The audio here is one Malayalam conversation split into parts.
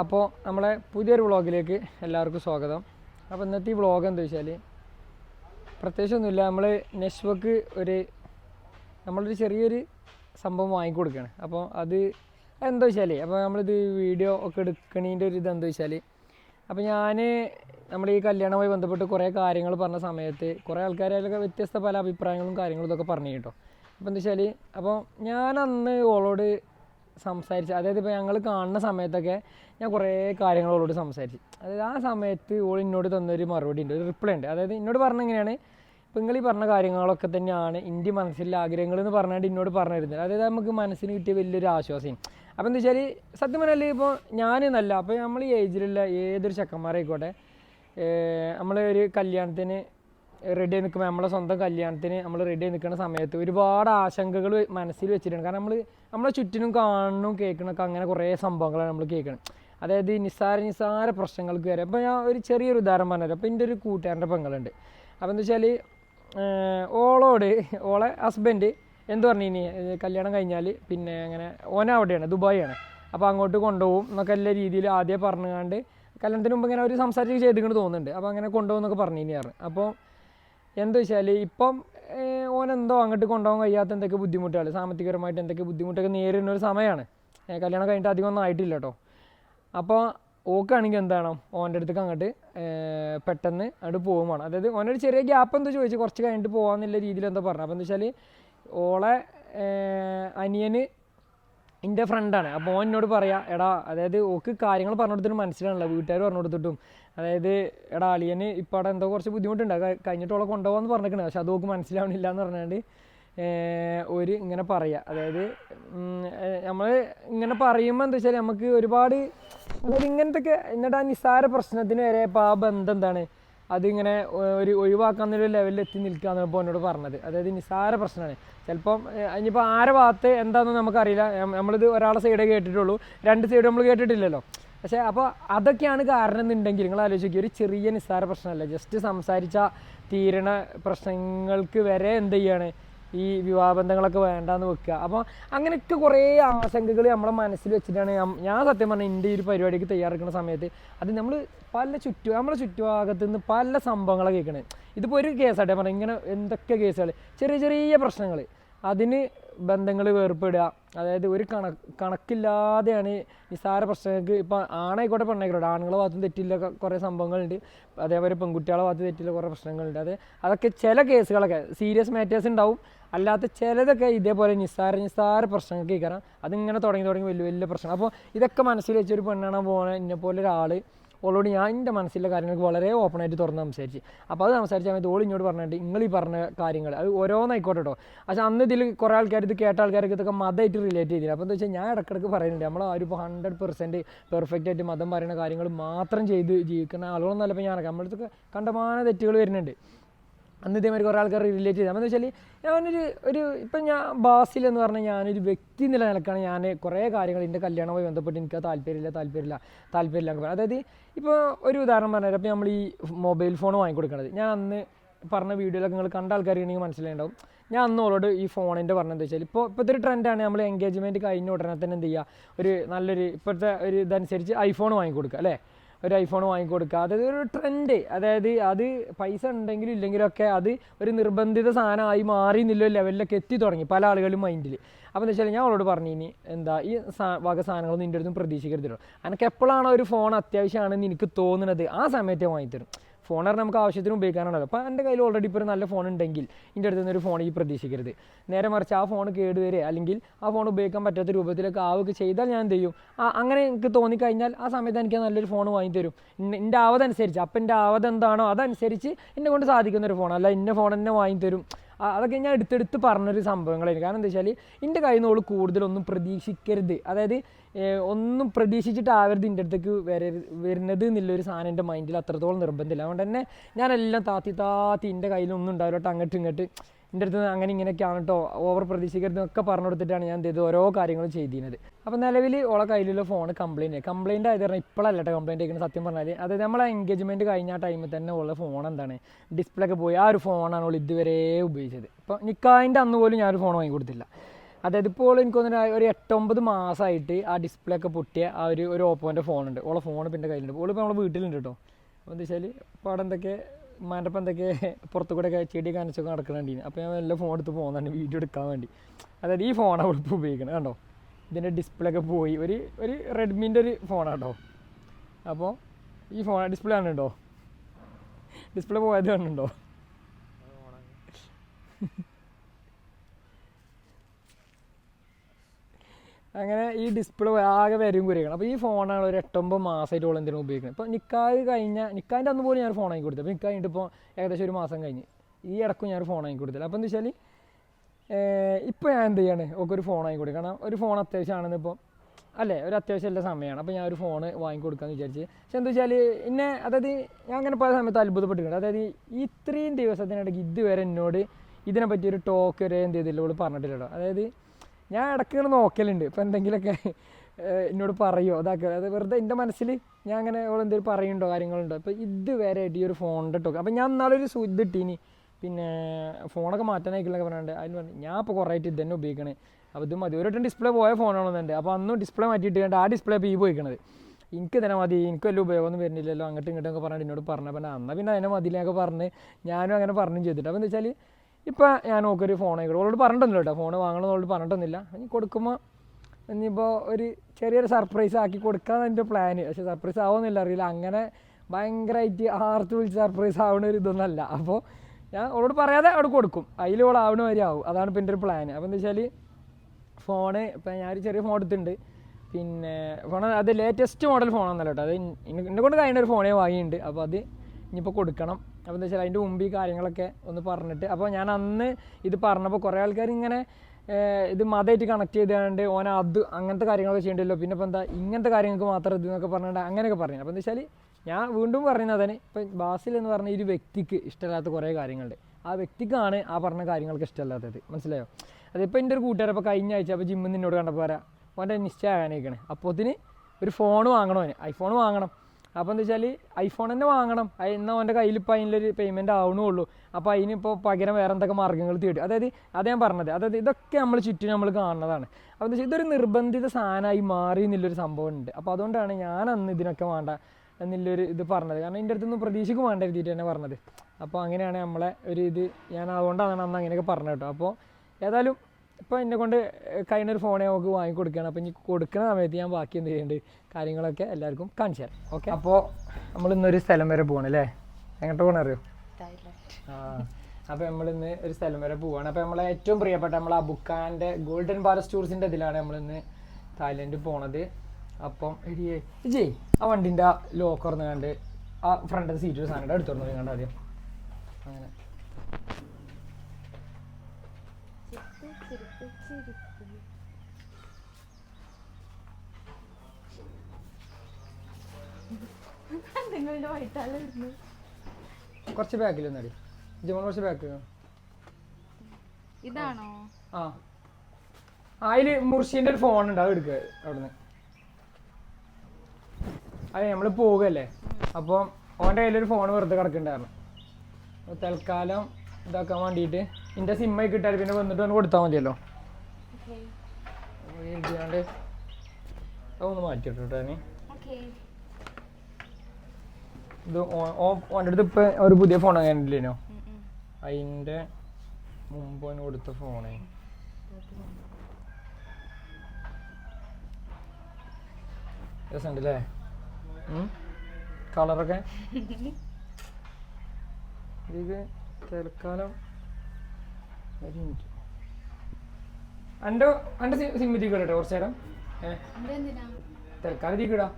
അപ്പോൾ നമ്മളെ പുതിയൊരു വ്ളോഗിലേക്ക് എല്ലാവർക്കും സ്വാഗതം. അപ്പോൾ ഇന്നത്തെ ഈ വ്ളോഗ് എന്താ വെച്ചാൽ പ്രത്യേകിച്ചൊന്നുമില്ല നമ്മൾ നെറ്റ്വർക്ക് ഒരു നമ്മളൊരു ചെറിയൊരു സംഭവം വാങ്ങിക്കൊടുക്കുകയാണ് അപ്പോൾ അത് എന്താ വെച്ചാൽ അപ്പോൾ നമ്മളിത് വീഡിയോ ഒക്കെ എടുക്കണീന്റെ ഒരു ഇത് എന്താ വെച്ചാൽ അപ്പോൾ ഞാൻ നമ്മൾ ഈ കല്യാണവുമായി ബന്ധപ്പെട്ട് കുറേ കാര്യങ്ങൾ പറഞ്ഞ സമയത്ത് കുറേ ആൾക്കാരായാലൊക്കെ വ്യത്യസ്ത പല അഭിപ്രായങ്ങളും കാര്യങ്ങളും ഇതൊക്കെ പറഞ്ഞു കേട്ടോ. അപ്പോൾ എന്താ വെച്ചാൽ അപ്പോൾ ഞാൻ അന്ന് ഓളോട് സംസാരിച്ച്. അതായത് ഇപ്പോൾ ഞങ്ങൾ കാണുന്ന സമയത്തൊക്കെ ഞാൻ കുറേ കാര്യങ്ങൾ ഓളോട് സംസാരിച്ചു. അതായത് ആ സമയത്ത് ഓൾ എന്നോട് തന്നൊരു മറുപടി ഉണ്ട് ഒരു റിപ്ലൈ ഉണ്ട്. അതായത് എന്നോട് പറഞ്ഞ എങ്ങനെയാണ്? ഇപ്പം നിങ്ങൾ ഈ പറഞ്ഞ കാര്യങ്ങളൊക്കെ തന്നെയാണ് എന്റെ മനസ്സിലെ ആഗ്രഹങ്ങൾ എന്ന് പറഞ്ഞുകൊണ്ട് എന്നോട് പറഞ്ഞു തരുന്നത് അതായത് നമുക്ക് മനസ്സിന് കിട്ടിയ വലിയൊരു ആശ്വാസം അപ്പോൾ എന്താ വെച്ചാൽ സത്യം പറഞ്ഞാൽ ഇപ്പോൾ ഞാൻ നല്ല അപ്പോൾ നമ്മൾ ഈ ഏജിലുള്ള ഏതൊരു ചെക്കന്മാരായിക്കോട്ടെ നമ്മൾ ഒരു കല്യാണത്തിന് റെഡി ആയി നിൽക്കുമ്പോൾ നമ്മളെ സ്വന്തം കല്യാണത്തിന് നമ്മൾ റെഡി ആയി നിൽക്കുന്ന സമയത്ത് ഒരുപാട് ആശങ്കകൾ മനസ്സിൽ വെച്ചിട്ടുണ്ട്. കാരണം നമ്മൾ നമ്മളെ ചുറ്റിനും കാണുന്നു കേൾക്കണൊക്കെ അങ്ങനെ കുറേ സംഭവങ്ങളാണ് നമ്മൾ കേൾക്കുന്നത് അതായത് നിസ്സാര നിസ്സാര പ്രശ്നങ്ങൾക്ക് വരെ. അപ്പോൾ ഞാൻ ഒരു ചെറിയൊരു ഉദാഹരണം പറഞ്ഞുതരാം. അപ്പോൾ എന്റെ ഒരു കൂട്ടുകാരന്റെ പെങ്ങളുണ്ട്. അപ്പോൾ എന്താ വെച്ചാൽ ഓളോട് ഓളെ ഹസ്ബൻഡ് എന്ത് പറഞ്ഞു ഇനി? കല്യാണം കഴിഞ്ഞാൽ പിന്നെ അങ്ങനെ ഓന അവിടെയാണ് ദുബായിയാണ്. അപ്പോൾ അങ്ങോട്ട് കൊണ്ടുപോകും എന്നൊക്കെ എല്ലാ രീതിയിൽ ആദ്യം പറഞ്ഞുകൊണ്ട് കല്യാണത്തിന് മുമ്പ് ഇങ്ങനെ അവർ സംസാരിച്ച് ചെയ്തിട്ട് തോന്നുന്നുണ്ട്. അപ്പോൾ അങ്ങനെ കൊണ്ടുപോകുന്നൊക്കെ പറഞ്ഞു ഇനി അപ്പോൾ എന്താ വെച്ചാൽ ഇപ്പം ഓനെന്തോ അങ്ങോട്ട് കൊണ്ടുപോകാൻ കഴിയാത്ത എന്തൊക്കെ ബുദ്ധിമുട്ടുകൾ സാമ്പത്തികപരമായിട്ട് എന്തൊക്കെ ബുദ്ധിമുട്ടൊക്കെ നേരിടുന്ന ഒരു സമയമാണ് കല്യാണം കഴിഞ്ഞിട്ട് അധികം ഒന്നും ആയിട്ടില്ല കേട്ടോ അപ്പോൾ ഓക്കാണെങ്കിൽ എന്താണ് ഓന്റെ അടുത്തേക്ക് അങ്ങോട്ട് പെട്ടെന്ന് അങ്ങോട്ട് പോകും അതായത് ഓനൊരു ചെറിയ ഗ്യാപ്പ് എന്തോ ചോദിച്ചു. കുറച്ച് കഴിഞ്ഞിട്ട് പോകാമെന്നുള്ള രീതിയിൽ എന്താ പറഞ്ഞു. അപ്പോൾ എന്താ വെച്ചാൽ ഓളെ അനിയന് എന്റെ ഫ്രണ്ടാണ് അപ്പോൾ ഓൻ എന്നോട് പറയാ എടാ അതായത് ഓക്ക് കാര്യങ്ങൾ പറഞ്ഞു കൊടുത്തിട്ട് മനസ്സിലാണല്ലോ വീട്ടുകാർ പറഞ്ഞു കൊടുത്തിട്ടും അതായത് എടാ അളിയന് ഇപ്പോൾ അവിടെ എന്തോ കുറച്ച് ബുദ്ധിമുട്ടുണ്ട്. കഴിഞ്ഞിട്ട് ഓളെ കൊണ്ടുപോകാമെന്ന് പറഞ്ഞിരിക്കണേ. പക്ഷെ അത് ഓക്ക് മനസ്സിലാവണില്ല എന്ന് പറഞ്ഞുകൊണ്ട് ഒരു ഇങ്ങനെ പറയുക അതായത് നമ്മൾ ഇങ്ങനെ പറയുമ്പോൾ എന്താ വെച്ചാൽ നമുക്ക് ഒരുപാട് ഇങ്ങനത്തെ ഒക്കെ എന്നിട്ട് ആ നിസ്സാര പ്രശ്നത്തിന് വരെ ഇപ്പോൾ ആ ബന്ധം എന്താണ്? അതിങ്ങനെ ഒരു ഒഴിവാക്കാന്നൊരു ലെവലിൽ എത്തി നിൽക്കുകയെന്ന് ഇപ്പോൾ എന്നോട് പറഞ്ഞത്. അതായത് നിസ്സാര പ്രശ്നമാണ്. ചിലപ്പം ഇനിയിപ്പോൾ ആരെ ഭാഗത്ത് എന്താണെന്ന് നമുക്കറിയില്ല. നമ്മളിത് ഒരാളെ സൈഡേ കേട്ടിട്ടുള്ളൂ. രണ്ട് സൈഡ് നമ്മൾ കേട്ടിട്ടില്ലല്ലോ. പക്ഷേ അപ്പോൾ അതൊക്കെയാണ് കാരണം എന്നുണ്ടെങ്കിൽ നിങ്ങൾ ആലോചിക്കുക ഒരു ചെറിയ നിസ്സാര പ്രശ്നമല്ല. ജസ്റ്റ് സംസാരിച്ച തീരണ പ്രശ്നങ്ങൾക്ക് വരെ എന്ത് ചെയ്യാണ്? ഈ വിവാഹബന്ധങ്ങളൊക്കെ വേണ്ടാന്ന് വെക്കുക. അപ്പോൾ അങ്ങനെയൊക്കെ കുറേ ആശങ്കകൾ നമ്മളെ മനസ്സിൽ വെച്ചിട്ടാണ് ഞാൻ സത്യം പറഞ്ഞാൽ എന്റെ ഈ ഒരു പരിപാടിക്ക് തയ്യാറെടുക്കുന്ന സമയത്ത് അത് നമ്മൾ പല ചുറ്റു നമ്മുടെ ചുറ്റുഭാഗത്ത് നിന്ന് പല സംഭവങ്ങളൊക്കെ കേൾക്കണേ. ഇതിപ്പോൾ ഒരു കേസാട്ടെ പറഞ്ഞാൽ ഇങ്ങനെ എന്തൊക്കെ കേസുകൾ ചെറിയ ചെറിയ പ്രശ്നങ്ങൾ അതിന് ബന്ധങ്ങൾ വേർപ്പെടുക അതായത് ഒരു കണ കണക്കില്ലാതെയാണ് നിസ്സാര പ്രശ്നങ്ങൾക്ക് ഇപ്പം ആണായിക്കോട്ടെ പെണ്ണായിക്കോട്ടെ ആണുങ്ങളെ ഭാഗത്തും തെറ്റില്ല കുറേ സംഭവങ്ങളുണ്ട്. അതേപോലെ പെൺകുട്ടികളെ ഭാഗത്ത് തെറ്റില്ല കുറേ പ്രശ്നങ്ങളുണ്ട്. അത് അതൊക്കെ ചില കേസുകളൊക്കെ സീരിയസ് മാറ്റേഴ്സ് ഉണ്ടാവും. അല്ലാത്ത ചിലതൊക്കെ ഇതേപോലെ നിസ്സാര നിസ്സാര പ്രശ്നങ്ങൾക്ക് കാരണം അതിങ്ങനെ തുടങ്ങി തുടങ്ങി വലിയ വലിയ പ്രശ്നം അപ്പോൾ ഇതൊക്കെ മനസ്സിൽ വെച്ചൊരു പെണ്ണാണ് പോകണ എന്നെ പോലെ ഒരാൾ ഓളോട് ഞാൻ എന്റെ മനസ്സിലെ കാര്യങ്ങൾക്ക് വളരെ ഓപ്പണായിട്ട് തുറന്ന് സംസാരിച്ച്. അപ്പോൾ അത് സംസാരിച്ച സമയത്ത് ഓൾ ഇങ്ങോട്ട് പറഞ്ഞിട്ട് നിങ്ങൾ ഈ പറഞ്ഞ കാര്യങ്ങൾ അത് ഓരോന്നായിക്കോട്ടെ കേട്ടോ പക്ഷേ അന്ന് ഇതിൽ കുറേ ആൾക്കാർ ഇത് കേട്ട ആൾക്കാർക്ക് ഇതൊക്കെ മതമായിട്ട് റിലേറ്റ് ചെയ്തില്ല. അപ്പോൾ എന്താ വെച്ചാൽ ഞാൻ ഇടക്കിടക്ക് പറയുന്നുണ്ട് നമ്മൾ ആരും ഇപ്പോൾ ഹൺഡ്രഡ് പെർസെന്റ് പെർഫെക്റ്റ് ആയിട്ട് മതം പറയുന്ന കാര്യങ്ങൾ മാത്രം ചെയ്ത് ജീവിക്കുന്ന ആളുകളൊന്നും അല്ല ഇപ്പോൾ ഞാനൊക്കെ. നമ്മളടുത്തൊക്കെ കണ്ടമാന തെറ്റുകൾ വരുന്നുണ്ട്. അന്ന് ഇതേമാതിരി കുറേ ആൾക്കാർ റിലേറ്റ് ചെയ്ത്. എന്ന് വെച്ചാൽ ഞാനൊരു ഒരു ഇപ്പം ഞാൻ ബാസിൽ എന്ന് പറഞ്ഞാൽ ഞാനൊരു വ്യക്തി നില നിലക്കാണ് ഞാൻ കുറേ കാര്യങ്ങൾ എന്റെ കല്യാണവുമായി ബന്ധപ്പെട്ട് എനിക്ക് താല്പര്യമില്ല താല്പര്യമില്ല താല്പര്യമില്ല എന്നൊക്കെ പറയാം. അതായത് ഇപ്പോൾ ഒരു ഉദാഹരണം പറഞ്ഞാൽ അപ്പോൾ നമ്മൾ ഈ മൊബൈൽ ഫോൺ വാങ്ങിക്കൊടുക്കണത്. ഞാൻ അന്ന് പറഞ്ഞ വീഡിയോയിലൊക്കെ നിങ്ങൾ കണ്ട ആൾക്കാരുണ്ടെങ്കിൽ മനസ്സിലായിണ്ടാവും ഞാൻ അന്ന് ഓളോട് ഈ ഫോണിന്റെ പറഞ്ഞത് വെച്ചാൽ ഇപ്പോൾ ഇപ്പോഴത്തെ ഒരു ട്രെൻഡാണ് നമ്മൾ എൻഗേജ്മെന്റ് കഴിഞ്ഞ ഉടനെ തന്നെ എന്ത് ചെയ്യുക? ഒരു നല്ലൊരു ഇപ്പോഴത്തെ ഒരു ഇതനുസരിച്ച് ഐഫോൺ വാങ്ങിക്കൊടുക്കുക അല്ലേ? ഒരു ഐഫോൺ വാങ്ങിക്കൊടുക്കുക. അതായത് ഒരു ട്രെൻഡ് അതായത് അത് പൈസ ഉണ്ടെങ്കിലും ഇല്ലെങ്കിലൊക്കെ അത് ഒരു നിർബന്ധിത സാധനമായി മാറി എന്നുള്ള ലെവലിലൊക്കെ എത്തി തുടങ്ങി പല ആളുകളും മൈൻഡിൽ അപ്പോൾ എന്താ വെച്ചാൽ ഞാൻ അവളോട് പറഞ്ഞു ഇനി എന്താ ഈ സാ വക സാധനങ്ങളൊന്നും നിന്റെ അടുത്തും പ്രതീക്ഷിക്കരുതല്ലോ എനിക്ക് എപ്പോഴാണോ ഒരു ഫോൺ അത്യാവശ്യമാണെന്ന് എനിക്ക് തോന്നുന്നത് ആ സമയത്തെ വാങ്ങിത്തരും. ഫോൺ പറഞ്ഞാൽ നമുക്ക് ആവശ്യത്തിന് ഉപയോഗിക്കാനാണല്ലോ. അപ്പോൾ എന്റെ കയ്യിൽ ഓൾറെഡി ഇപ്പോൾ ഒരു നല്ല ഫോൺ ഉണ്ടെങ്കിൽ എന്റെ അടുത്ത് നിന്ന് ഒരു ഫോൺ ഈ പ്രതീക്ഷിക്കരുത്. നേരെ മറിച്ച് ആ ഫോൺ കേടുവരെ അല്ലെങ്കിൽ ആ ഫോൺ ഉപയോഗിക്കാൻ പറ്റാത്ത രൂപത്തിലൊക്കെ ആവുക ചെയ്താൽ ഞാൻ എന്ത് ചെയ്യും അങ്ങനെ എനിക്ക് തോന്നിക്കഴിഞ്ഞാൽ ആ സമയത്ത് എനിക്ക് നല്ലൊരു ഫോൺ വാങ്ങി തരും എന്റെ ആവതനുസരിച്ച് അപ്പം എന്റെ ആവത് എന്താണോ അതനുസരിച്ച് എന്നെ കൊണ്ട് സാധിക്കുന്ന ഒരു ഫോൺ അല്ല ഇന്ന ഫോൺ തന്നെ വാങ്ങി തരും അതൊക്കെ ഞാൻ എടുത്തെടുത്ത് പറഞ്ഞൊരു സംഭവങ്ങളായിരുന്നു കാരണം എന്താ വെച്ചാൽ എന്റെ കയ്യിൽ നിന്ന് കൂടുതലൊന്നും പ്രതീക്ഷിക്കരുത്. അതായത് ഒന്നും പ്രതീക്ഷിച്ചിട്ടാവരുത് എന്റെ അടുത്തേക്ക് വര വരുന്നത് എന്നുള്ളൊരു സാധനം എന്റെ മൈൻഡിൽ അത്രത്തോളം നിർബന്ധമില്ല. അതുകൊണ്ട് തന്നെ ഞാനെല്ലാം താത്തി താത്തി എന്റെ കയ്യിലൊന്നും ഉണ്ടാവില്ല അങ്ങോട്ട് ഇങ്ങോട്ട്. എന്റെ അടുത്ത് അങ്ങനെ ഇങ്ങനെയൊക്കെയാണ് കേട്ടോ ഓവർ പ്രതീക്ഷിക്കരുത് ഒക്കെ പറഞ്ഞു കൊടുത്തിട്ടാണ് ഞാൻ എന്ത് ഓരോ കാര്യങ്ങളും ചെയ്തിരുന്നത്. അപ്പോൾ നിലവിൽ ഓളെ കയ്യിലുള്ള ഫോൺ കംപ്ലൈന്റ് കംപ്ലൈന്റ് ആയത് പറഞ്ഞാൽ ഇപ്പോഴല്ല കേട്ടോ കംപ്ലൈന്റ് ആയിരിക്കുന്നത് സത്യം പറഞ്ഞാൽ അതായത് നമ്മളെ എൻഗേജ്മെന്റ് കഴിഞ്ഞ ആ ടൈമിൽ തന്നെ ഉള്ള ഫോൺ എന്താണ് ഡിസ്പ്ലേ ഒക്കെ പോയി. ആ ഒരു ഫോണാണ് ഓൾ ഇതുവരെ ഉപയോഗിച്ചത്. ഇപ്പോൾ നിൽക്കാതിന്റെ അന്ന് പോലും ഞാനൊരു ഫോൺ വാങ്ങി കൊടുത്തില്ല അതായത് ഇപ്പോൾ എനിക്ക് തോന്നുന്നു ഒരു എട്ടൊമ്പത് മാസമായിട്ട് ആ ഡിസ്പ്ലേ ഒക്കെ പൊട്ടിയ ആ ഒരു ഒരു ഓപ്പോന്റെ ഫോണുണ്ട്. ഓളെ ഫോൺ പിന്നെ കയ്യിലുണ്ട്. ഓളിപ്പോൾ നമ്മളെ വീട്ടിലുണ്ട് കേട്ടോ അപ്പോൾ എന്താ വെച്ചാൽ ഇപ്പോൾ അവിടെ എന്തൊക്കെ ഉമ്മാന്റെ എന്തൊക്കെ പുറത്തു കൂടെ ചെടി കാണിച്ചൊക്കെ നടക്കണുണ്ടീന്. അപ്പോൾ ഞാൻ എല്ലാം ഫോൺ എടുത്ത് പോകുന്നുണ്ട് വീഡിയോ എടുക്കാൻ വേണ്ടി. അതായത് ഈ ഫോണാണ് അവളിപ്പോൾ ഉപയോഗിക്കുന്നത് കണ്ടോ? ഇതിന്റെ ഡിസ്പ്ലേ ഒക്കെ പോയി. ഒരു ഒരു റെഡ്മീന്റെ ഒരു ഫോണാണ് കേട്ടോ അപ്പോൾ ഈ ഫോൺ ഡിസ്പ്ലേ കാണുന്നുണ്ടോ ഡിസ്പ്ലേ പോയത് കാണുന്നുണ്ടോ അങ്ങനെ ഈ ഡിസ്പ്ലേ ആകെ വരും കുറിയണം അപ്പോൾ ഈ ഫോണാണ് ഒരു എട്ടൊമ്പത് മാസമായിട്ട് ഓൾ എന്തിനും ഉപയോഗിക്കുന്നത് ഇപ്പോൾ നിക്കാഹ് കഴിഞ്ഞ നിക്കാഹിന്റെ അന്ന് പോലും ഞാൻ ഫോൺ ആയി കൊടുത്തത് അപ്പോൾ നിക്കാഹ് ഇപ്പോൾ ഏകദേശം ഒരു മാസം കഴിഞ്ഞ്. ഈ ഇടക്കും ഞാൻ ഫോൺ ആയി കൊടുത്തില്ല. അപ്പോൾ എന്താ വെച്ചാൽ ഇപ്പോൾ ഞാൻ എന്ത് ചെയ്യാണ്? ഒക്കെ ഒരു ഫോൺ ആയി കൊടുക്കണം. കാരണം ഒരു ഫോൺ അത്യാവശ്യമാണെന്ന് ഇപ്പോൾ അല്ലേ? ഒരു അത്യാവശ്യമുള്ള സമയമാണ് അപ്പോൾ ഞാൻ ഒരു ഫോൺ വാങ്ങി കൊടുക്കാമെന്ന് വിചാരിച്ച്. പക്ഷെ എന്താ വെച്ചാൽ എന്നെ അതായത് ഞാൻ അങ്ങനെ പല സമയത്ത് അത്ഭുതപ്പെട്ടിട്ടുണ്ട്. അതായത് ഇത്രയും ദിവസത്തിനിടയ്ക്ക് ഇതുവരെ എന്നോട് ഇതിനെപ്പറ്റി ഒരു ടോക്ക് വരെ എന്ത് ചെയ്തില്ല പറഞ്ഞിട്ടില്ല കേട്ടോ. അതായത് ഞാൻ ഇടയ്ക്ക് ഇങ്ങനെ നോക്കലുണ്ട്. ഇപ്പം എന്തെങ്കിലുമൊക്കെ എന്നോട് പറയുമോ അതാക്കുക അത് വെറുതെ എന്റെ മനസ്സിൽ ഞാൻ അങ്ങനെ ഓൾ എന്തെങ്കിലും പറയുന്നുണ്ടോ കാര്യങ്ങളുണ്ടോ? അപ്പോൾ ഇതുവരെ ആയിട്ട് ഈ ഒരു ഫോണിന്റെ ടോക്ക് അപ്പം ഞാൻ എന്നാലൊരു ഇത് ഇട്ടീനി. പിന്നെ ഫോണൊക്കെ മാറ്റാനായിക്കില്ലൊക്കെ പറഞ്ഞിട്ട് അതിന് പറഞ്ഞു ഞാൻ ഇപ്പോൾ കുറേ ആയിട്ട് ഇത് തന്നെ ഉപയോഗിക്കണേ. അപ്പോൾ ഇത് മതി. ഒരു ഡിസ്പ്ലേ പോയ ഫോണാണെന്നുണ്ട് അപ്പോൾ അന്നും ഡിസ്പ്ലേ മാറ്റിയിട്ട് കണ്ട് ആ ഡിസ്പ്ലേ ഇപ്പോൾ ഈ പോയിക്കണത്. എനിക്ക് തന്നെ മതി. എനിക്ക് വലിയ ഉപയോഗമൊന്നും വരുന്നില്ലല്ലോ. അങ്ങോട്ടും ഇങ്ങോട്ടും ഒക്കെ പറഞ്ഞിട്ട് എന്നോട് പറഞ്ഞു. അപ്പം പിന്നെ അതിനെ മതിയിലൊക്കെ പറഞ്ഞ് ഞാനും അങ്ങനെ പറഞ്ഞു ചെയ്തിട്ട്. അപ്പോൾ എന്താ വെച്ചാൽ ഇപ്പം ഞാൻ നോക്കൊരു ഫോൺ ആയിക്കോട്ടെ. ഓളോട് പറഞ്ഞിട്ടൊന്നുമില്ല കേട്ടോ. ഫോൺ വാങ്ങണമെന്നോട് പറഞ്ഞിട്ടൊന്നുമില്ല. ഇനി കൊടുക്കുമ്പോൾ ഇനിയിപ്പോൾ ഒരു ചെറിയൊരു സർപ്രൈസ് ആക്കി കൊടുക്കാൻ എന്റെ പ്ലാൻ പക്ഷെ സർപ്രൈസ് ആവുമെന്നില്ല അറിയില്ല. അങ്ങനെ ഭയങ്കരമായിട്ട് ആർത്ത് വിളിച്ച് സർപ്രൈസ് ആവുന്ന ഒരു ഇതൊന്നല്ല. അപ്പോൾ ഞാൻ അവളോട് പറയാതെ അവിടെ കൊടുക്കും. അതിൽ ഓൾ ആവണ വരെ ആവും. അതാണ് ഇപ്പം എന്റെ ഒരു പ്ലാൻ അപ്പോൾ എന്താ വെച്ചാൽ ഫോണ് ഇപ്പം ഞാനൊരു ചെറിയ ഫോൺ എടുത്തിട്ടുണ്ട്. പിന്നെ ഫോൺ അത് ലേറ്റസ്റ്റ് മോഡൽ ഫോണാണെന്നല്ലോ കേട്ടോ. അത് എന്നെ കൊണ്ട് കഴിഞ്ഞൊരു ഒരു ഫോണേ വാങ്ങിയിട്ടുണ്ട്. അപ്പോൾ അത് ഇനിയിപ്പോൾ കൊടുക്കണം. അപ്പോൾ എന്താ വെച്ചാൽ അതിന്റെ മുമ്പ് ഈ കാര്യങ്ങളൊക്കെ ഒന്ന് പറഞ്ഞിട്ട്. അപ്പോൾ ഞാൻ അന്ന് ഇത് പറഞ്ഞപ്പോൾ കുറേ ആൾക്കാർ ഇങ്ങനെ ഇത് മതമായിട്ട് കണക്ട് ചെയ്തുകൊണ്ട് ഓന അത് അങ്ങനത്തെ കാര്യങ്ങളൊക്കെ ചെയ്യണ്ടല്ലോ. പിന്നെ ഇപ്പോൾ എന്താ ഇങ്ങനത്തെ കാര്യങ്ങൾക്ക് മാത്രം ഇത് എന്നൊക്കെ പറഞ്ഞിട്ട് അങ്ങനെയൊക്കെ പറഞ്ഞു. അപ്പോൾ എന്താ വെച്ചാൽ ഞാൻ വീണ്ടും പറയുന്നത് തന്നെ ഇപ്പം ബാസിൽ എന്ന് പറഞ്ഞ ഒരു വ്യക്തിക്ക് ഇഷ്ടമില്ലാത്ത കുറേ കാര്യങ്ങളുണ്ട്. ആ വ്യക്തിക്കാണ് ആ പറഞ്ഞ കാര്യങ്ങൾക്ക് ഇഷ്ടമല്ലാത്തത്. മനസ്സിലായോ? അതിപ്പോൾ എന്റെ ഒരു കൂട്ടുകാരൻ ഇപ്പോൾ കഴിഞ്ഞ ആഴ്ച അപ്പോൾ ജിമ്മിൽ നിന്നോട് കണ്ടപ്പോൾ വരാം ഓന്റെ നിശ്ചയമാകാനേക്കണേ അപ്പോൾ അതിന് ഒരു ഫോൺ വാങ്ങണം ഐഫോൺ വാങ്ങണം. അപ്പോൾ എന്താ വെച്ചാൽ ഐഫോൺ തന്നെ വാങ്ങണം. എന്നാൽ അവന്റെ കയ്യിൽ ഇപ്പോൾ അതിലൊരു പേയ്മെന്റ് ആവണുള്ളൂ. അപ്പോൾ അതിനിപ്പോൾ പകരം വേറെ എന്തൊക്കെ മാർഗങ്ങൾ തേടി അതായത് അത് ഞാൻ പറഞ്ഞത്. അതായത് ഇതൊക്കെ നമ്മൾ ചുറ്റും നമ്മൾ കാണുന്നതാണ്. അപ്പോൾ എന്താ ഇതൊരു നിർബന്ധിത സാധനമായി മാറി എന്നുള്ളൊരു സംഭവം ഉണ്ട്. അപ്പോൾ അതുകൊണ്ടാണ് ഞാൻ അന്ന് ഇതിനൊക്കെ വേണ്ട എന്നുള്ളൊരു ഇത് പറഞ്ഞത്. കാരണം എന്റെ അടുത്തൊന്നും പ്രതീക്ഷയ്ക്ക് വേണ്ട എഴുതിയിട്ട് തന്നെ പറഞ്ഞത്. അപ്പോൾ അങ്ങനെയാണ് നമ്മളെ ഒരു ഇത് ഞാൻ അതുകൊണ്ടാണ് അന്ന് അങ്ങനെയൊക്കെ പറഞ്ഞത് കേട്ടോ. അപ്പോൾ ഏതായാലും ഇപ്പോൾ എന്നെ കൊണ്ട് കഴിഞ്ഞ ഒരു ഫോണേ നമുക്ക് വാങ്ങിക്കൊടുക്കുകയാണ് അപ്പോൾ ഇനി കൊടുക്കുന്ന സമയത്ത് ഞാൻ ബാക്കി എന്ത് ചെയ്യേണ്ടത് കാര്യങ്ങളൊക്കെ എല്ലാവർക്കും കാണിച്ചു തരാം. ഓക്കെ അപ്പോൾ നമ്മൾ ഇന്നൊരു സ്ഥലം വരെ പോകണം അല്ലേ? എങ്ങോട്ട് പോകണം അറിയോ? ആ അപ്പോൾ നമ്മൾ ഇന്ന് ഒരു സ്ഥലം വരെ പോവാണ്. അപ്പോൾ നമ്മളെ ഏറ്റവും പ്രിയപ്പെട്ട നമ്മളെ അബുക്കാന്റെ ഗോൾഡൻ പാലസ് ടൂറിസിന്റെ ഇതിലാണ് നമ്മൾ ഇന്ന് തായ്ലൻഡ് പോണത്. അപ്പം എടിയേ ഇജയ് ആ വണ്ടിന്റെ ലോക്ക് തുറന്ന് കണ്ട് ആ ഫ്രണ്ട് സീറ്റ് സാധനം എടുത്തോണ്ട് നിങ്ങളുടെ കണ്ട് ആദ്യം? അങ്ങനെ. നിങ്ങളുടെ വൈത്താലിരുന്നു കുറച്ച് ബാക്കിൽ ഒന്നടി? ജമോൾ കുറച്ച് ബാക്കിൽ ഇതാണോ? ആ. അതിൽ മുർഷീന്റെ ഒരു ഫോൺ ഉണ്ട് അത് എടുക്കുക അവിടുന്ന്. അതെ നമ്മൾ പോകല്ലേ? അപ്പം ഓന്റെ കയ്യിലൊരു ഫോൺ വെറുതെ കിടക്കുന്നുണ്ടായിരുന്നു തൽക്കാലം ഇതാക്കാൻ വേണ്ടിയിട്ട് എന്റെ സിമ്മ കിട്ടാൽ പിന്നെ വന്നിട്ട് ഒന്ന് കൊടുത്താൽ മതിയല്ലോ. മാറ്റി അപ്പോൾ അതൊന്ന് മാറ്റിട്ടോ കേട്ടോ ഇത് ഓന്റെ അടുത്ത് ഇപ്പൊ ഒരു പുതിയ ഫോൺ കണ്ടില്ലേനോ? അതിന്റെ മുമ്പ് അവന് കൊടുത്ത ഫോണേ രസമുണ്ട് അല്ലേ കളറൊക്കെ ഇത് തൽക്കാലം ഒരു മിനിറ്റ് എന്റെ എന്റെ സിമ്മിലേക്ക് കേട്ടോ കുറച്ച് നേരം. ഏ? എന്തിനാ തൽക്കാലം തീക്കിടാം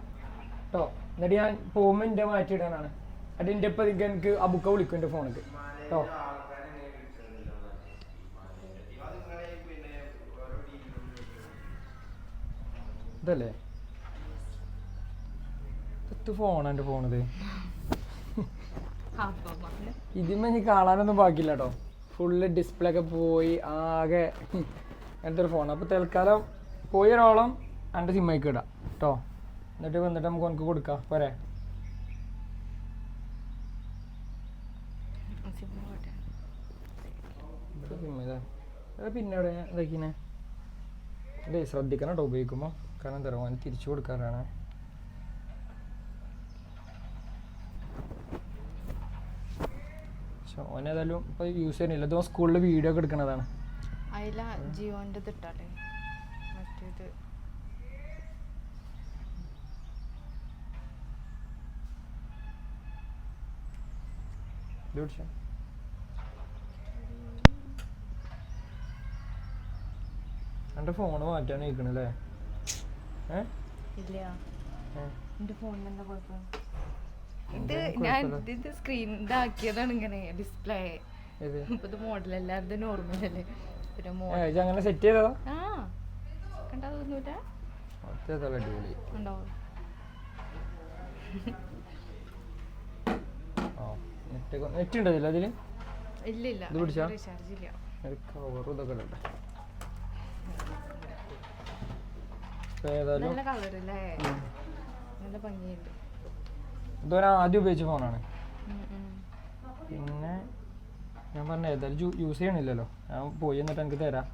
കേട്ടോ എന്നിട്ട് ഞാൻ പോകുമ്പോൾ എന്റെ മാറ്റിയിടാനാണ്. എന്നിട്ട് എന്റെ ഇപ്പം എനിക്ക് അബുക്ക വിളിക്കും എന്റെ ഫോണിക്ക് കേട്ടോ ഇതല്ലേ? ഇത് ഫോണാണ് എന്റെ ഫോണിത് ഇതിന്മേ എനിക്ക് കാണാനൊന്നും ബാക്കിയില്ല കേട്ടോ ഫുള്ള് ഡിസ്പ്ലേ ഒക്കെ പോയി ആകെ അങ്ങനത്തെ ഒരു ഫോൺ അപ്പോൾ തൽക്കാലം പോയി ഒരോളം എന്റെ സിമ്മയ്ക്ക് ഇടാം. കേട്ടോ എന്നിട്ട് വന്നിട്ട് നമുക്ക് എനിക്ക് കൊടുക്കാം. പോരെ. പിന്നെ അവിടെ ഇതാക്കിനെ? ശ്രദ്ധിക്കണം കേട്ടോ ഉപയോഗിക്കുമ്പോൾ കാരണം എന്താ പറയുക തിരിച്ചു കൊടുക്കാറാണ്. ഓനേതായാലും ഇപ്പോൾ യൂസ് ചെയ്യുന്നില്ല. ഇത് സ്കൂളിൽ വീഡിയോ ഒക്കെ എടുക്കണതാണ്. അതില ജിയോന്റെ ഇട്ടാലേ. ഇത് എന്റെ ഫോൺ മാറ്റാൻ നിൽക്കണല്ലേ ഏ? ഇല്ല. എന്റെ ഫോണിന് എന്താ കുഴപ്പം? ഇത് ഞാൻ? ഇത് സ്ക്രീൻ ഇതാക്കിയതാണ് ഇങ്ങനെ ഡിസ്പ്ലേ ഇത് മോഡൽ എല്ലാവരുടെ നോർമൽ അല്ലേ? പിന്നെ ഏ മോഡൽ അങ്ങനെ സെറ്റ് ചെയ്തോ ആ. കണ്ടാ തോന്നൂല? അടിപൊളി. ഉണ്ടോ നെറ്റ് ഉണ്ടോ അതിൽ ഇല്ല ഇല്ല ഇത് പിടിച്ചാ? റീചാർജ് ഇല്ല. കവറും ഇതൊക്കെ ഇടട്ടെ ഏതായാലും നല്ല കളർ അല്ലേ നല്ല ഭംഗിയുണ്ട്. ഇതൊരു ആദ്യം ഉപയോഗിച്ച ഫോണാണ്. പിന്നെ ഞാൻ പറഞ്ഞ ഏതായാലും യൂസ് ചെയ്യണില്ലല്ലോ. ഞാൻ പോയി എന്നിട്ട് എനിക്ക് തരാം.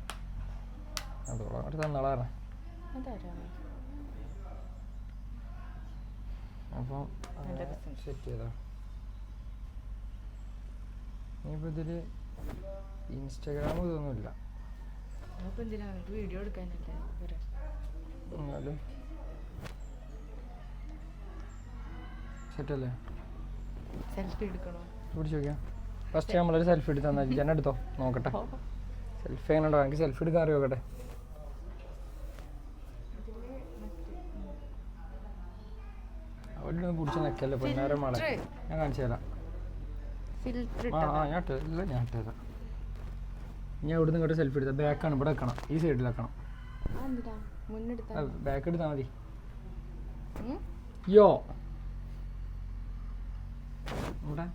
അതോളം അങ്ങോട്ട് തന്നാളാ പറഞ്ഞെ. അതാരാണ് അപ്പം. സെറ്റ് ചെയ്താ. ഇനിയിപ്പോൾ ഇതിൽ ഇൻസ്റ്റാഗ്രാം ഇതൊന്നുമില്ല. വീഡിയോ എടുക്കാനല്ലേ? എന്നാലും. സെറ്റല്ലേ സെൽഫി എടുക്കണോ? പിടിച്ച് നോക്കിയാ ഫസ്റ്റ് നമ്മളൊരു സെൽഫി എടുത്ത് തന്നാൽ ഞാൻ എടുത്തോ? നോക്കട്ടെ. സെൽഫി എങ്ങനെ ഉണ്ടോ എനിക്ക് സെൽഫി എടുക്കാൻ അറിയോ നോക്കട്ടെ. അവിടെ നിന്ന് പിടിച്ച് നിൽക്കല്ലേ പൊന്നാരം മാളെ. ഞാൻ കാണിച്ചു തരാം. ഫിൽറ്റർ ആ ആ ഞാൻ ഞാൻ ഞാൻ ഇവിടുന്ന് ഇങ്ങോട്ട് സെൽഫി എടുത്താൽ ബാക്കാണ് ഇവിടെ വെക്കണം. ഈ മുന്നെടുത്താ. ബാക്ക് എടുത്താൽ മതി. യോ. ഇവിടെ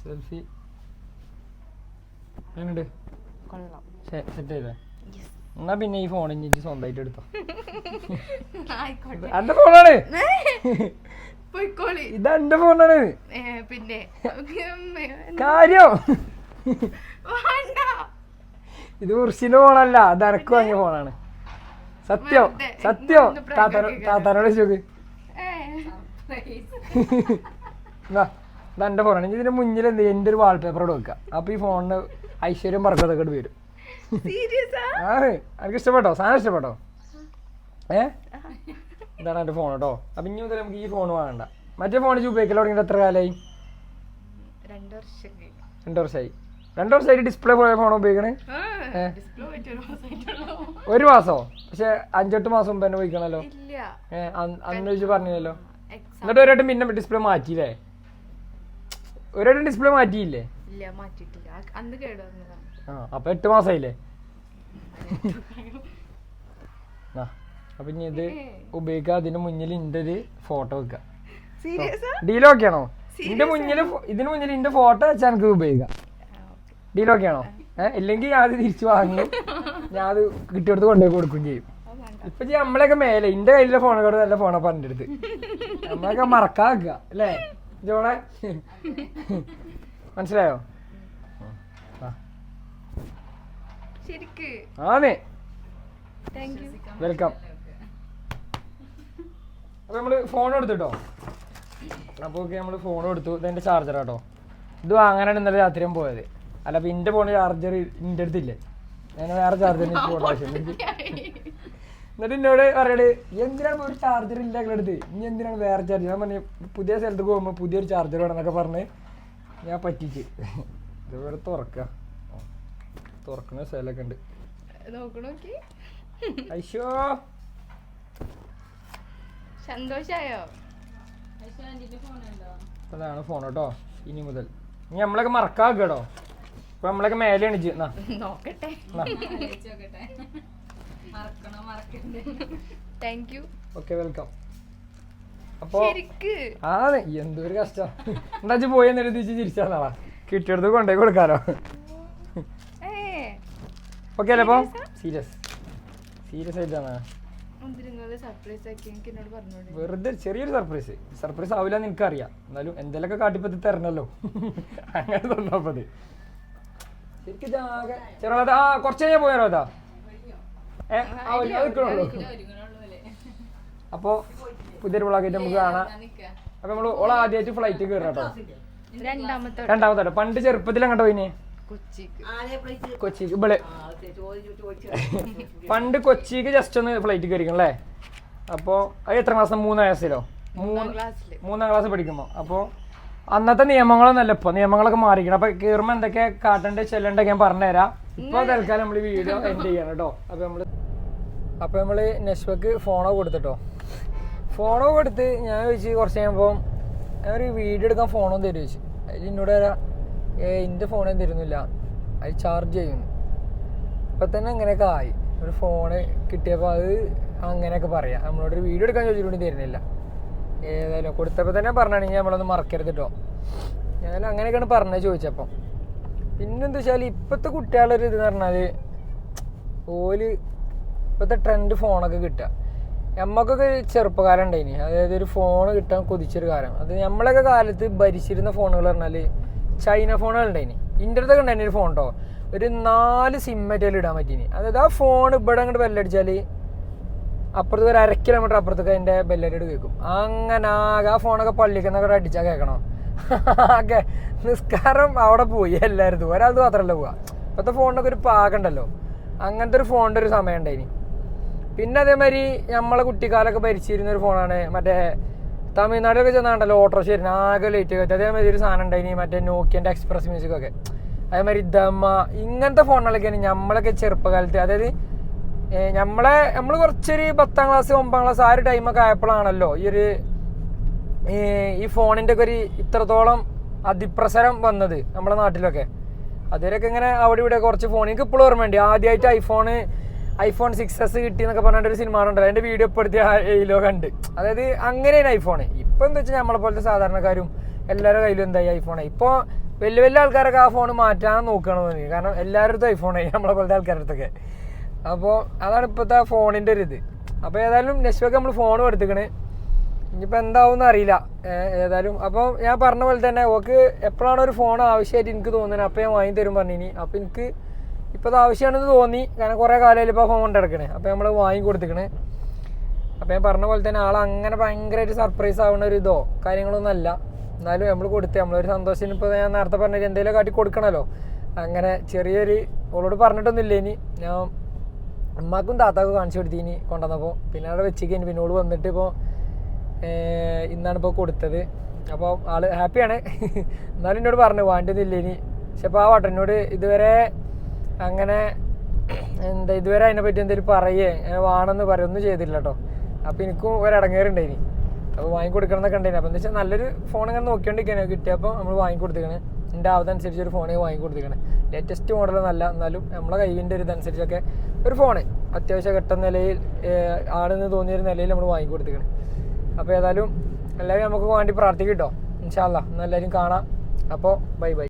സെൽഫി എങ്ങനെയുണ്ട്? സെറ്റ് ചെയ്തേ. എന്നാ പിന്നെ ഈ ഫോൺ ഇനി സ്വന്തമായിട്ട് എടുത്തോ. എന്റെ ഫോണാണ് പോയിക്കോളി. ഇത് എന്റെ ഫോണാണ്. പിന്നെ കാര്യം. ഇത് ഉർഷിന്റെ ഫോണല്ല അത് എനക്ക് വാങ്ങിയ ഫോണാണ്. സത്യം സത്യം. താത്താനോട് ചോക്ക് ഏ. ഇതാ ഇത് എന്റെ ഫോണാണ്. ഇതിന്റെ മുന്നിൽ എന്ത്? എന്റെ ഒരു വാൾപേപ്പർ ഇവിടെ വെക്കുക അപ്പൊ ഈ ഫോണിന് ഐശ്വര്യം പറക്കതൊക്കെ വരും. ആ? എനിക്ക് ഇഷ്ടപ്പെട്ടോ? സാധനം ഇഷ്ടപ്പെട്ടോ? ഏ? ഇതാണ് എന്റെ ഫോൺ കേട്ടോ അപ്പം ഇനി മുതൽ നമുക്ക് ഈ ഫോൺ വാങ്ങണ്ട. മറ്റേ ഫോൺ ഉപയോഗിക്കൽ തുടങ്ങിയിട്ട് എത്ര കാലമായി രണ്ട് വർഷം രണ്ട് വർഷമായി രണ്ട് വർഷമായിട്ട് ഡിസ്പ്ലേ പോയ ഫോൺ ഉപയോഗിക്കണേ? ഒരു മാസോ? പക്ഷെ അഞ്ചെട്ട് മാസം മുമ്പ് തന്നെ ഉപയോഗിക്കണല്ലോ. അന്ന് വെച്ച് പറഞ്ഞല്ലോ എന്നിട്ട് ഒരായിട്ട് പിന്നെ ഡിസ്പ്ലേ മാറ്റിയില്ലേ? ഒരായിട്ട് ഡിസ്പ്ലേ മാറ്റിയില്ലേ? ആ അപ്പൊ എട്ട് മാസമായില്ലേ ആ. അപ്പൊ ഇനി ഇത് ഉപയോഗിക്കുക അതിന് മുന്നിൽ ഇന്റെ ഒരു ഫോട്ടോ വെക്കുക ഡീൽ ഓക്കെ ആണോ? ഇതിന്റെ മുന്നിൽ ഇതിന് മുന്നിൽ ഇന്റെ ഫോട്ടോ വെച്ചാൽ എനിക്ക് ഉപയോഗിക്കാം. ഡീൽ ഓക്കെ ആണോ? ഏഹ് ഇല്ലെങ്കിൽ ഞാൻ അത് തിരിച്ചു വാങ്ങി. ഞാൻ അത് കിട്ടിയെടുത്ത് കൊണ്ടുപോയി കൊടുക്കുകയും ചെയ്യും. ഇപ്പൊ നമ്മളെയൊക്കെ മേലെ ഇന്റെ കയ്യിലെ ഫോണൊക്കെ നല്ല ഫോണാ പറഞ്ഞ അടുത്ത് നമ്മളൊക്കെ മറക്കാക്കുക അല്ലേ? ജോണെ മനസ്സിലായോ? ആണേ വെൽക്കം അപ്പൊ നമ്മൾ ഫോൺ എടുത്തുട്ടോ. അപ്പോൾ ഓക്കെ നമ്മൾ ഫോൺ എടുത്തു. ഇതെന്റെ ചാർജർ കേട്ടോ ഇത് വാങ്ങാനാണ് ഇന്നലെ രാത്രിയും പോയത്. അല്ല അപ്പൊ ഇന്റെ ഫോണിൽ ചാർജർ ഇന്റെ അടുത്തില്ലേ? ഞാൻ വേറെ ചാർജർ ആവശ്യം എന്നിട്ട് എന്നോട് പറയണത് എന്തിനാണ് ഒരു ചാർജർ ഇല്ല അടുത്ത്? ഇനി എന്തിനാണ് വേറെ ചാർജർ ഞാൻ പറഞ്ഞു പുതിയ സ്ഥലത്ത് പോകുമ്പോൾ പുതിയൊരു ചാർജർ വേണമെന്നൊക്കെ പറഞ്ഞ് ഞാൻ പറ്റിച്ച്. ഇതുപോലെ തുറക്ക. തുറക്കുന്ന സ്ഥലമൊക്കെ ഉണ്ട്. നോക്കണോക്കി അയ്യോ സന്തോഷായോ? അതാണ് ഫോൺ കേട്ടോ ഇനി മുതൽ. ഇനി നമ്മളൊക്കെ മറക്കാക്കുക കേട്ടോ ഇപ്പൊ നമ്മളൊക്കെ മേലെ അണിച്ച് നോക്കട്ടെ. താങ്ക് യു ഓക്കെ വെൽക്കം അപ്പോ ആണ് എന്തൊരു കഷ്ടം. എന്താ പോയി എന്നിട്ട് തിരിച്ച് തിരിച്ചാന്നാളാ കിട്ടിയെടുത്ത് കൊണ്ടേ കൊടുക്കാലോ. ഓക്കെ അല്ലേ അപ്പൊ? സീരിയസ് സീരിയസ് ആയിട്ടാണ്. വെറുതെ ചെറിയൊരു സർപ്രൈസ് സർപ്രൈസ് ആവില്ല എന്ന് അറിയാം എന്നാലും എന്തെങ്കിലുമൊക്കെ കാട്ടിപ്പത്തി തരണല്ലോ. അങ്ങനെ തന്നപ്പത് ശരിക്കും ഇതാകെ ചെറുതാ. ആ കുറച്ച് കഴിഞ്ഞാൽ പോയാലോ അതാ പുതിയൊരു വിളാക്കിട്ട് നമുക്ക് കാണാം. അപ്പൊ നമ്മൾ ഓൾ ആദ്യമായിട്ട് ഫ്ലൈറ്റ് കയറാം കേട്ടോ. രണ്ടാമത്തെ രണ്ടാമത്തെ പണ്ട് ചെറുപ്പത്തിൽ അങ്ങോട്ട് പോയിനെ? കൊച്ചിക്ക്. ഇവിടെ പണ്ട് കൊച്ചിക്ക് ജസ്റ്റ് ഒന്ന് ഫ്ലൈറ്റ് കയറിക്കണം അല്ലേ? അപ്പോൾ അത് എത്ര ക്ലാസ് മൂന്ന് വയസ്സിലോ മൂന്ന് മൂന്നാം ക്ലാസ് പഠിക്കുമ്പോൾ അപ്പോൾ അന്നത്തെ നിയമങ്ങളൊന്നല്ല ഇപ്പൊ നിയമങ്ങളൊക്കെ മാറിക്കണം അപ്പൊ കീറുമ്പോ എന്തൊക്കെ കാട്ടേണ്ട ചെല്ലണ്ടൊക്കെ ഞാൻ പറഞ്ഞുതരാം. ഇപ്പൊ തൽക്കാലം നമ്മൾ വീഡിയോ എൻഡ് ചെയ്യണം കേട്ടോ. അപ്പൊ നമ്മൾ അപ്പൊ നമ്മൾ നെഷ്വക്ക് ഫോണോ കൊടുത്തിട്ടോ. ഫോണോ കൊടുത്ത് ഞാൻ ചോദിച്ചു കുറച്ച് കഴിയുമ്പോൾ ഞാൻ ഒരു വീഡിയോ എടുക്കാൻ ഫോണോ തരും ചോദിച്ചു. അതിൽ എന്നോട് ഏ എന്റെ ഫോണും തരുന്നില്ല. അത് ചാർജ് ചെയ്യുന്നു ഇപ്പം തന്നെ അങ്ങനെയൊക്കെ ആയി. ഒരു ഫോണ് കിട്ടിയപ്പോൾ അത് അങ്ങനെയൊക്കെ പറയാം. നമ്മളോട് ഒരു വീഡിയോ എടുക്കാൻ ചോദിച്ചിട്ടുണ്ടെങ്കിൽ തരുന്നില്ല. ഏതായാലും കൊടുത്തപ്പോൾ തന്നെ പറഞ്ഞാണെങ്കിൽ നമ്മളൊന്ന് മറക്കരുത് കേട്ടോ ഏതായാലും അങ്ങനെയൊക്കെയാണ് പറഞ്ഞത് ചോദിച്ചപ്പോൾ പിന്നെന്താ വെച്ചാൽ ഇപ്പോഴത്തെ കുട്ടികളൊരു ഇത് പറഞ്ഞാൽ ഓൽ ഇപ്പോഴത്തെ ട്രെൻഡ് ഫോണൊക്കെ കിട്ടുക. നമ്മക്കൊക്കെ ഒരു ചെറുപ്പകാലം ഉണ്ടായിനി. അതായത് ഒരു ഫോൺ കിട്ടാൻ കൊതിച്ചൊരു കാലം. അത് നമ്മളൊക്കെ കാലത്ത് ഭരിച്ചിരുന്ന ഫോണുകൾ പറഞ്ഞാൽ ചൈന ഫോണുകൾ ഉണ്ടായിനി ഇന്റെ അടുത്തൊക്കെ ഉണ്ടായിരുന്നു ഒരു ഫോൺ കേട്ടോ ഒരു നാല് സിമ്മറ്റേലും ഇടാൻ പറ്റീനി. അതായത് ആ ഫോൺ ഇവിടെ അങ്ങോട്ട് ബെല്ലടിച്ചാൽ അപ്പുറത്തേക്ക് ഒരു അര കിലോമീറ്റർ അപ്പുറത്തേക്ക് അതിന്റെ ബെല്ലടിയോട് കേൾക്കും. അങ്ങനെ ആകെ ആ ഫോണൊക്കെ പള്ളിക്കുന്നൊക്കെ അടിച്ചാൽ കേൾക്കണോ? ആകെ നിസ്കാരം അവിടെ പോയി എല്ലാവരും ഒരാൾക്ക് മാത്രമല്ല പോവുക ഇപ്പോഴത്തെ ഫോണിനൊക്കെ ഒരു പാകണ്ടല്ലോ അങ്ങനത്തെ ഒരു ഫോണിന്റെ ഒരു സമയം ഉണ്ടായിനി പിന്നെ അതേമാതിരി നമ്മളെ കുട്ടിക്കാലൊക്കെ ഭരിച്ചിരുന്ന ഒരു ഫോണാണ് മറ്റേ തമിഴ്നാട്ടിലൊക്കെ ചെന്നാണ്ടല്ലോ ഓട്ടോറിക്ഷ വരുന്ന ആകെ ലേറ്റ് കയറ്റി അതേമാതിരി ഒരു സാധനം ഉണ്ടായിനി. മറ്റേ നോക്കിയന്റെ എക്സ്പ്രസ് മ്യൂസിക് ഒക്കെ. അതേമാതിരി ദമ്മ ഇങ്ങനത്തെ ഫോണുകളൊക്കെയാണ് നമ്മളൊക്കെ ചെറുപ്പകാലത്ത്. അതായത് നമ്മളെ നമ്മൾ കുറച്ചൊരു പത്താം ക്ലാസ് ഒമ്പതാം ക്ലാസ് ആ ഒരു ടൈമൊക്കെ ആയപ്പോഴാണല്ലോ ഈ ഒരു ഈ ഫോണിന്റെ ഒക്കെ ഒരു ഇത്രത്തോളം അതിപ്രസരം വന്നത് നമ്മുടെ നാട്ടിലൊക്കെ. അതുവരെയൊക്കെ ഇങ്ങനെ അവിടെ ഇവിടെ കുറച്ച് ഫോൺ. എനിക്ക് ഇപ്പോഴും ഓർമ്മയുണ്ട്. ആദ്യമായിട്ട് ഐഫോണ് ഐഫോൺ സിക്സ് എസ് കിട്ടി എന്നൊക്കെ പറഞ്ഞിട്ട് ഒരു സിനിമ ഉണ്ടല്ലോ അതിന്റെ വീഡിയോ ഇപ്പെടുത്തി എയിലോ കണ്ട്. അതായത് അങ്ങനെയാണ് ഐഫോൺ ഇപ്പം എന്താ വെച്ചാൽ നമ്മളെ പോലത്തെ സാധാരണക്കാരും എല്ലാവരുടെ കയ്യിലും എന്തായി ഐഫോൺ ഇപ്പോൾ വലിയ വലിയ ആൾക്കാരൊക്കെ ആ ഫോൺ മാറ്റാൻ നോക്കുകയാണെന്ന് തോന്നി കാരണം എല്ലാവരുടെ ഐഫോണായി നമ്മളെ പോലത്തെ ആൾക്കാരുടെ അടുത്തൊക്കെ. അപ്പോൾ അതാണ് ഇപ്പോഴത്തെ ഫോണിന്റെ ഒരു ഇത്. അപ്പോൾ ഏതായാലും നെക്സ്റ്റ് നമ്മൾ ഫോൺ എടുത്തിക്കണേ. ഇനിയിപ്പോൾ എന്താവും അറിയില്ല. ഏതായാലും അപ്പോൾ ഞാൻ പറഞ്ഞ പോലെ തന്നെ ഓക്ക് എപ്പോഴാണ് ഒരു ഫോൺ ആവശ്യമായിട്ട് എനിക്ക് തോന്നുന്നത് അപ്പോൾ ഞാൻ വാങ്ങി തരും പറഞ്ഞിനി. അപ്പോൾ എനിക്ക് ഇപ്പോൾ അത് ആവശ്യമാണെന്ന് തോന്നി. കാരണം കുറേ കാലമായാലും ഇപ്പോൾ ഫോൺ കൊണ്ടെടുക്കണേ അപ്പോൾ നമ്മൾ വാങ്ങി കൊടുത്തിക്കണേ. അപ്പോൾ ഞാൻ പറഞ്ഞ പോലെ തന്നെ ആൾ അങ്ങനെ ഭയങ്കരമായിട്ട് സർപ്രൈസ് ആവുന്ന ഒരു ഇതോ കാര്യങ്ങളൊന്നും അല്ല. എന്നാലും നമ്മൾ കൊടുത്ത്. നമ്മളൊരു സന്തോഷത്തിന് ഇപ്പോൾ ഞാൻ നേരത്തെ പറഞ്ഞ എന്തെങ്കിലും കാട്ടി കൊടുക്കണമല്ലോ അങ്ങനെ ചെറിയൊരു ഓളോട് പറഞ്ഞിട്ടൊന്നുമില്ല ഇനി. ഞാൻ അമ്മാക്കും താത്താക്കും കാണിച്ചു കൊടുത്തിനി കൊണ്ടുവന്നപ്പോൾ പിന്നെ അവിടെ വെച്ചിരിക്കും പിന്നെ വന്നിട്ട് ഇപ്പോൾ ഇന്നാണ് ഇപ്പോൾ കൊടുത്തത്. അപ്പോൾ ആൾ ഹാപ്പിയാണ് എന്നാലും എന്നോട് പറഞ്ഞു വാണ്ടിയൊന്നുമില്ല ഇനി. പക്ഷെ അപ്പോൾ ആ വട്ടനോട് ഇതുവരെ അങ്ങനെ എന്താ ഇതുവരെ അതിനെ പറ്റി എന്തെങ്കിലും പറയേ? അങ്ങനെ വേണമെന്ന് പറയൊന്നും ചെയ്തില്ല കേട്ടോ അപ്പോൾ എനിക്കും ഒരടങ്ങേറുണ്ടായിനി. അപ്പോൾ വാങ്ങിക്കൊടുക്കണം എന്നൊക്കെ ഉണ്ടായിരുന്നു അപ്പോൾ എന്താ വെച്ചാൽ നല്ലൊരു ഫോൺ ഇങ്ങനെ നോക്കിക്കൊണ്ടിരിക്കുകയാണ് കിട്ടിയപ്പോൾ നമ്മൾ വാങ്ങിക്കൊടുത്തിക്കണേ എന്റെ ആവതനുസരിച്ച് ഒരു ഫോൺ വാങ്ങിക്കൊടുത്തിക്കണേ ലേറ്റസ്റ്റ് നല്ല എന്നാലും നമ്മളെ കൈവിന്റെ ഒരു ഇതനുസരിച്ചൊക്കെ ഒരു ഫോണ് അത്യാവശ്യം കിട്ടുന്ന നിലയിൽ ആണെന്ന് തോന്നിയൊരു നിലയിൽ നമ്മൾ വാങ്ങിക്കൊടുത്തിക്കണേ അപ്പോൾ ഏതായാലും എല്ലാവരും നമുക്ക് വേണ്ടി പ്രാർത്ഥിക്കും കേട്ടോ ഇൻഷാല്ല എല്ലാവരും കാണാം. അപ്പോൾ ബൈ ബൈ.